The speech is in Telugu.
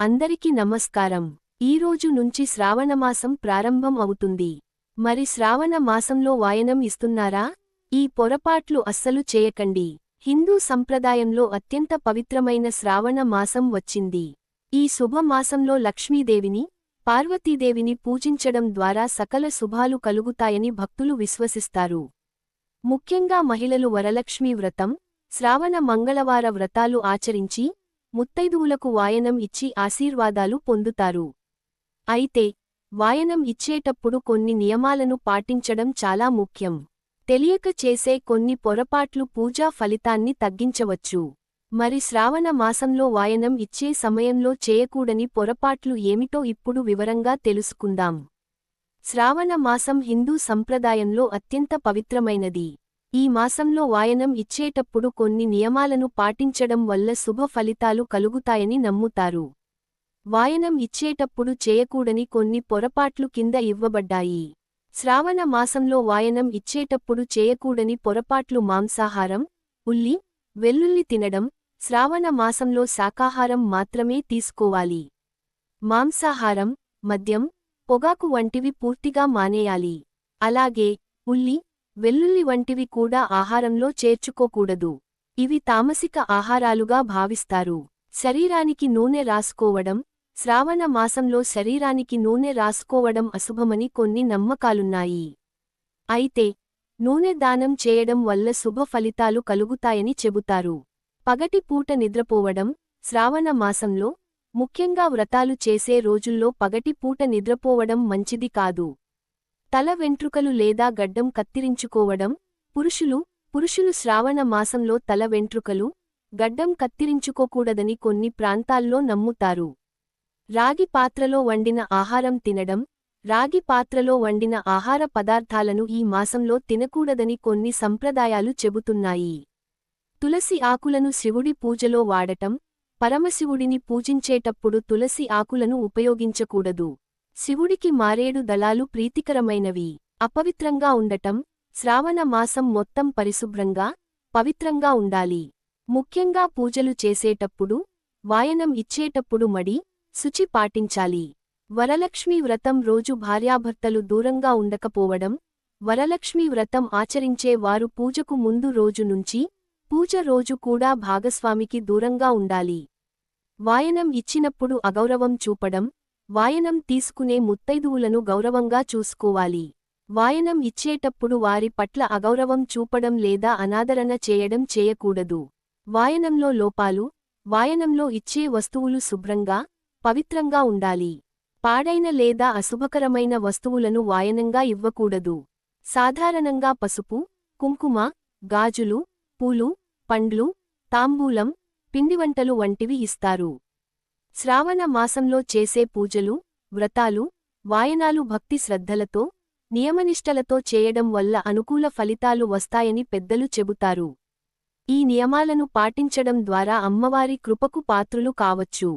అందరికీ నమస్కారం. ఈరోజు నుంచి శ్రావణమాసం ప్రారంభం అవుతుంది. మరి శ్రావణ మాసంలో వాయనం ఇస్తున్నారా? ఈ పొరపాట్లు అస్సలు చేయకండి. హిందూ సంప్రదాయంలో అత్యంత పవిత్రమైన శ్రావణ మాసం వచ్చింది. ఈ శుభమాసంలో లక్ష్మీదేవిని పార్వతీదేవిని పూజించడం ద్వారా సకల శుభాలు కలుగుతాయని భక్తులు విశ్వసిస్తారు. ముఖ్యంగా మహిళలు వరలక్ష్మీ వ్రతం శ్రావణ మంగళవార వ్రతాలు ఆచరించి ముత్తైదువులకు వాయనం ఇచ్చి ఆశీర్వాదాలు పొందుతారు. అయితే వాయనం ఇచ్చేటప్పుడు కొన్ని నియమాలను పాటించడం చాలా ముఖ్యం. తెలియక చేసే కొన్ని పొరపాట్లు పూజా ఫలితాన్ని తగ్గించవచ్చు. మరి శ్రావణ మాసంలో వాయనం ఇచ్చే సమయంలో చేయకూడని పొరపాట్లు ఏమిటో ఇప్పుడు వివరంగా తెలుసుకుందాం. శ్రావణ మాసం హిందూ సంప్రదాయంలో అత్యంత పవిత్రమైనది. ఈ మాసంలో వాయనం ఇచ్చేటప్పుడు కొన్ని నియమాలను పాటించడం వల్ల శుభ ఫలితాలు కలుగుతాయని నమ్ముతారు. వాయనం ఇచ్చేటప్పుడు చేయకూడని కొన్ని పొరపాట్లు కింద ఇవ్వబడ్డాయి. శ్రావణ మాసంలో వాయనం ఇచ్చేటప్పుడు చేయకూడని పొరపాట్లు మాంసాహారం ఉల్లి వెల్లుల్లి తినడం శ్రావణ మాసంలో శాకాహారం మాత్రమే తీసుకోవాలి. మాంసాహారం మద్యం పొగాకు వంటివి పూర్తిగా మానేయాలి. అలాగే ఉల్లి వెల్లుల్లి వంటివి కూడా ఆహారంలో చేర్చుకోకూడదు. ఇవి తామసిక ఆహారాలుగా భావిస్తారు. శరీరానికి నూనె రాసుకోవడం శ్రావణ మాసంలో శరీరానికి నూనె రాసుకోవడం అశుభమని కొన్ని నమ్మకాలున్నాయి. అయితే నూనె దానం చేయడం వల్ల శుభ ఫలితాలు కలుగుతాయని చెబుతారు. పగటి పూట నిద్రపోవడం శ్రావణ మాసంలో ముఖ్యంగా వ్రతాలు చేసే రోజుల్లో పగటి పూట నిద్రపోవడం మంచిది కాదు. తల వెంట్రుకలు లేదా గడ్డం కత్తిరించుకోవడం పురుషులు పురుషులు శ్రావణ మాసంలో తల వెంట్రుకలు గడ్డం కత్తిరించుకోకూడదని కొన్ని ప్రాంతాల్లో నమ్ముతారు. రాగి పాత్రలో వండిన ఆహారం తినడం రాగి పాత్రలో వండిన ఆహార పదార్థాలను ఈ మాసంలో తినకూడదని కొన్ని సంప్రదాయాలు చెబుతున్నాయి. తులసి ఆకులను శివుడి పూజలో వాడటం పరమశివుడిని పూజించేటప్పుడు తులసి ఆకులను ఉపయోగించకూడదు. శివుడికి మారేడు దళాలు ప్రీతికరమైనవి. అపవిత్రంగా ఉండటం శ్రావణ మాసం మొత్తం పరిశుభ్రంగా పవిత్రంగా ఉండాలి. ముఖ్యంగా పూజలు చేసేటప్పుడు వాయనం ఇచ్చేటప్పుడు మడి శుచి పాటించాలి. వరలక్ష్మీ వ్రతం రోజు భార్యాభర్తలు దూరంగా ఉండకపోవడం వరలక్ష్మీ వ్రతం ఆచరించే వారు పూజకు ముందు రోజు నుంచి పూజ రోజు కూడా భాగస్వామికి దూరంగా ఉండాలి. వాయనం ఇచ్చినప్పుడు అగౌరవం చూపడం వాయనం తీసుకునే ముత్తైదువులను గౌరవంగా చూసుకోవాలి. వాయనం ఇచ్చేటప్పుడు వారి పట్ల అగౌరవం చూపడం లేదా అనాదరణ చేయడం చేయకూడదు. వాయనంలో లోపాలు వాయనంలో ఇచ్చే వస్తువులు శుభ్రంగా పవిత్రంగా ఉండాలి. పాడైన లేదా అశుభకరమైన వస్తువులను వాయనంగా ఇవ్వకూడదు. సాధారణంగా పసుపు కుంకుమ గాజులు పూలు పండ్లు తాంబూలం పిండివంటలు వంటివి ఇస్తారు. శ్రావణ మాసంలో చేసే పూజలు వ్రతాలు వాయనాలు భక్తి శ్రద్ధలతో నియమనిష్టలతో చేయడం వల్ల అనుకూల ఫలితాలు వస్తాయని పెద్దలు చెబుతారు. ఈ నియమాలను పాటించడం ద్వారా అమ్మవారి కృపకు పాత్రులు కావచ్చు.